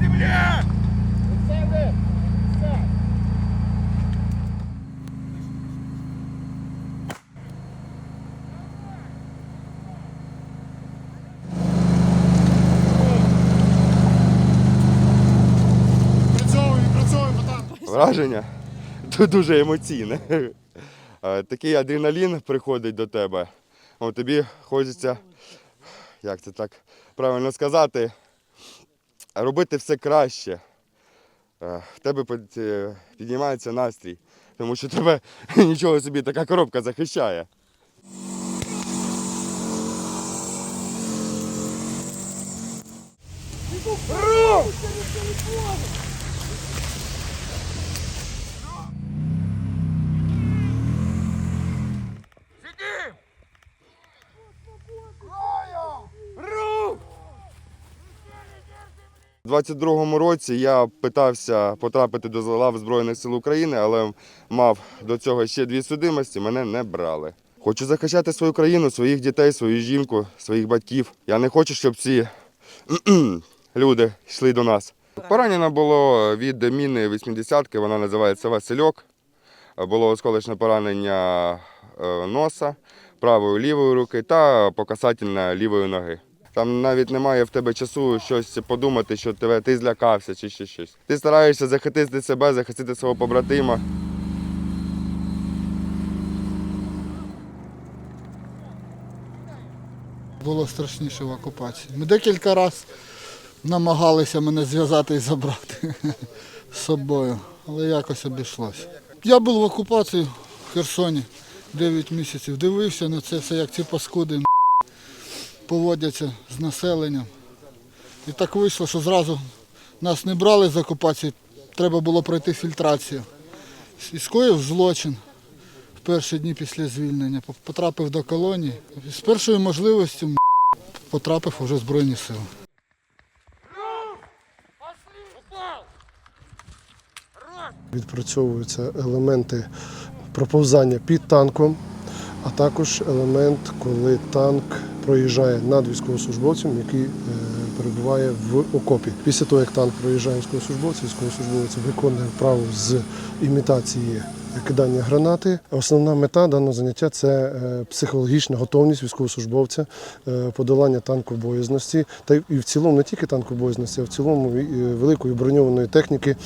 Земля! Працьовуй, братан. Враження Ду- дуже емоційне. Е, Такий адреналін приходить до тебе. О, тобі хочеться, як це так правильно сказати, робити все краще. Е, В тебе е, піднімається настрій, тому що тебе нічого собі така коробка захищає. У 22-му році я питався потрапити до лав Збройних сил України, але мав до цього ще дві судимості, мене не брали. Хочу захищати свою країну, своїх дітей, свою жінку, своїх батьків. Я не хочу, щоб ці люди йшли до нас. Поранено було від міни 80-ки, вона називається Васильок. Було осколочне поранення е, носа, правої лівої руки та покасательне лівої ноги. Там навіть немає в тебе часу щось подумати, що тебе ти злякався чи ще щось. Ти стараєшся захистити себе, захистити свого побратима. Було страшніше в окупації. Ми декілька разів намагалися мене зв'язати і забрати з собою, але якось обійшлося. Я був в окупації в Херсоні 9 місяців. Дивився на це все, як ці паскуди поводяться з населенням. І так вийшло, що зразу нас не брали з окупації, треба було пройти фільтрацію. І скоїв злочин в перші дні після звільнення. Потрапив до колонії. І з першою можливістю потрапив уже в Збройні сили. Відпрацьовуються елементи проповзання під танком, а також елемент, коли танк проїжджає над військовослужбовцем, який е, перебуває в окопі. Після того, як танк проїжджає військовослужбовця, військовослужбовець виконує вправу з імітації кидання гранати. Основна мета даного заняття це е, психологічна готовність військовослужбовця, е, подолання танкобоєзності та і в цілому не тільки танкобоєзності, а в цілому великої броньованої техніки.